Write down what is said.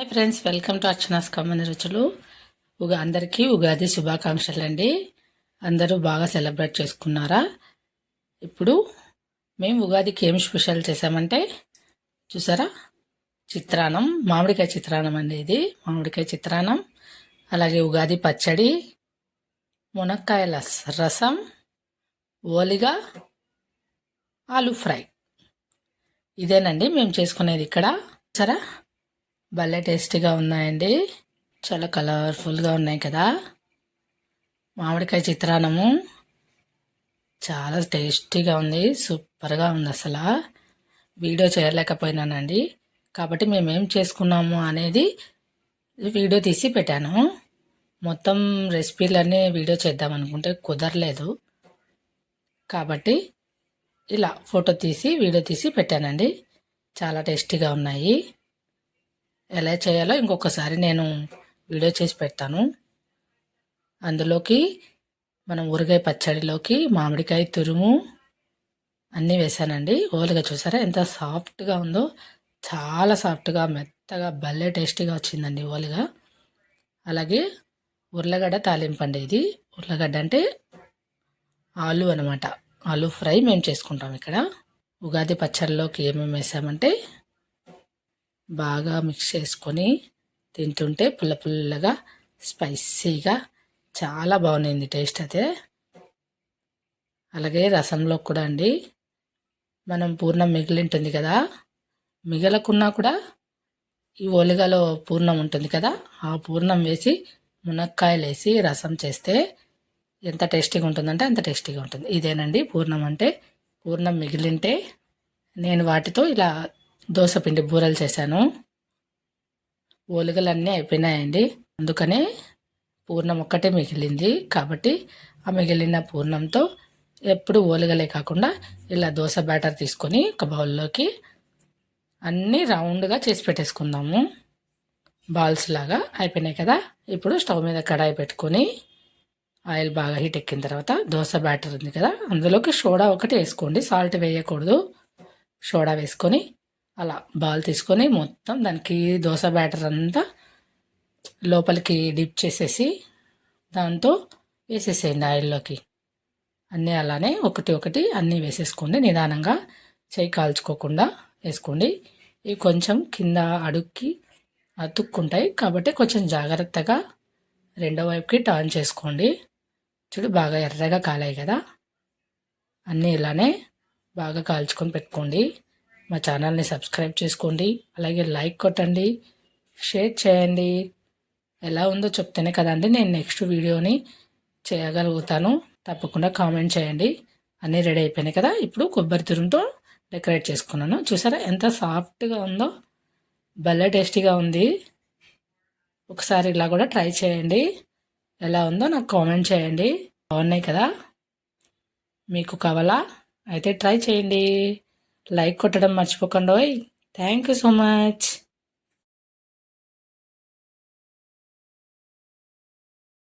Hi friends welcome to Archana's కమ్మని రుచులు ఉగా అందరికీ ఉగాది శుభాకాంక్షలు అండి అందరూ బాగా సెలబ్రేట్ చేసుకున్నారా? ఇప్పుడు మేము ఉగాదికి ఏం స్పెషల్ చేసామంటే చూసారా? చిత్రాన్నం మామిడికాయ చిత్రాన్నం అండి ఇది. మామిడికాయ చిత్రాన్నం అలాగే ఉగాది పచ్చడి మునక్కాయల రసం ఓలిగా ఆలు ఫ్రై. ఇదేనండి మేము చేసుకునేది ఇక్కడ. సరే భలే టేస్టీగా ఉన్నాయండి. చాలా కలర్ఫుల్గా ఉన్నాయి కదా. మామిడికాయ చిత్రాన్నము. చాలా టేస్టీగా ఉంది. సూపర్గా ఉంది అసలు. వీడియో చేయలేకపోయినానండి. కాబట్టి మేమేం చేసుకున్నాము అనేది వీడియో తీసి పెట్టాను. మొత్తం రెసిపీలన్నీ వీడియో చేద్దాం అనుకుంటే కుదరలేదు. కాబట్టి ఇలా ఫోటో తీసి వీడియో తీసి పెట్టానండి. చాలా టేస్టీగా ఉన్నాయి. ఎలా చేయాలో ఇంకొకసారి నేను వీడియో చేసి పెడతాను. అందులోకి మనం ఊరగాయ పచ్చడిలోకి మామిడికాయ తురుము అన్నీ వేసానండి ఓలుగా చూసారా? ఎంత సాఫ్ట్గా ఉందో చాలా సాఫ్ట్గా మెత్తగా భలే టేస్టీగా వచ్చిందండి ఓలుగా. అలాగే ఉర్లగడ్డ తాలింపండి ఇది. ఉర్లగడ్డ అంటే ఆలు అనమాట ఆలు ఫ్రై మేము చేసుకుంటాం ఇక్కడ. ఉగాది పచ్చడిలోకి ఏమేమి వేసామంటే బాగా మిక్స్ చేసుకొని తింటుంటే పుల్ల పుల్లగా స్పైసీగా చాలా బాగుంది టేస్ట్ అయితే. అలాగే రసంలో కూడా అండి. మనం పూర్ణం మిగిలింటుంది కదా. మిగలకున్నా కూడా ఈ ఒలిగలో పూర్ణం ఉంటుంది కదా. ఆ పూర్ణం వేసి మునక్కాయలు వేసి రసం చేస్తే ఎంత టేస్టీగా ఉంటుందంటే అంత టేస్టీగా ఉంటుంది. ఇదేనండి పూర్ణం అంటే. పూర్ణం మిగిలింటే నేను వాటితో ఇలా దోశపిండి బూరలు చేశాను. ఓలిగలన్నీ అయిపోయినాయండి. అందుకనే పూర్ణం ఒక్కటే మిగిలింది. కాబట్టి ఆ మిగిలిన పూర్ణంతో ఎప్పుడు ఓలిగలే కాకుండా ఇలా దోశ బ్యాటర్ తీసుకొని ఒక బౌల్లోకి అన్నీ రౌండ్గా చేసి పెట్టేసుకుందాము. బాల్స్ లాగా అయిపోయినాయి కదా. ఇప్పుడు స్టవ్ మీద కడాయి పెట్టుకొని ఆయిల్ బాగా హీట్ ఎక్కిన తర్వాత దోశ బ్యాటర్ ఉంది కదా. అందులోకి సోడా ఒకటి వేసుకోండి. సాల్ట్ వేయకూడదు. సోడా వేసుకొని అలా బాల్ తీసుకొని మొత్తం దానికి దోశ బ్యాటర్ అంతా లోపలికి డిప్ చేసేసి దాంతో వేసేసేయండి ఆయిల్లోకి. అన్నీ అలానే ఒకటి ఒకటి అన్నీ వేసేసుకోండి. నిదానంగా చేయి కాల్చుకోకుండా వేసుకోండి. ఇవి కొంచెం కింద అడుక్కి అతుక్కుంటాయి కాబట్టి కొంచెం జాగ్రత్తగా రెండో వైపుకి టర్న్ చేసుకోండి. చూడు బాగా ఎర్రగా కాలాయి కదా. అన్నీ ఇలానే బాగా కాల్చుకొని పెట్టుకోండి. మా ఛానల్ని సబ్స్క్రైబ్ చేసుకోండి. అలాగే లైక్ కొట్టండి. షేర్ చేయండి. ఎలా ఉందో చెప్తేనే కదండి నేను నెక్స్ట్ వీడియోని చేయగలుగుతాను. తప్పకుండా కామెంట్ చేయండి. అన్నీ రెడీ అయిపోయినాయి కదా. ఇప్పుడు కొబ్బరి తురుముతో డెకరేట్ చేసుకున్నాను. చూసారా ఎంత సాఫ్ట్గా ఉందో. భలే టేస్టీగా ఉంది. ఒకసారి ఇలా కూడా ట్రై చేయండి. ఎలా ఉందో నాకు కామెంట్ చేయండి. బాగున్నాయి కదా. మీకు కావాలా? అయితే ట్రై చేయండి. లైక్ కొట్టడం మర్చిపోకండి థ్యాంక్ యూ సో మచ్